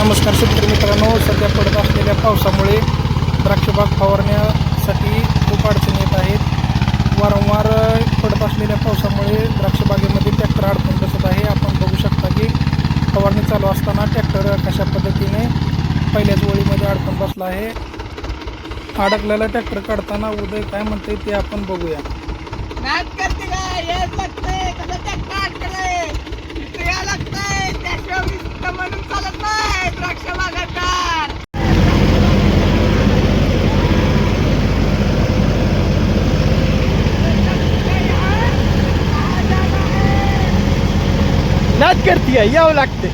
नमस्कार शेतकरी मित्रांनो सध्या पडत असलेल्या पावसामुळे द्राक्षबाग फवारण्यासाठी खूप अडचणी येत आहेत. वारंवार पडत असलेल्या पावसामुळे द्राक्षबागेमध्ये ट्रॅक्टर अडकून बसत आहे. आपण बघू शकता की फवारणी चालू असताना ट्रॅक्टर कशा पद्धतीने पहिल्याच ओळीमध्ये अडकून बसला आहे. अडकलेला ट्रॅक्टर काढताना उदय काय म्हणते ते आपण बघूया. लागतंय नाच करते यावं लागते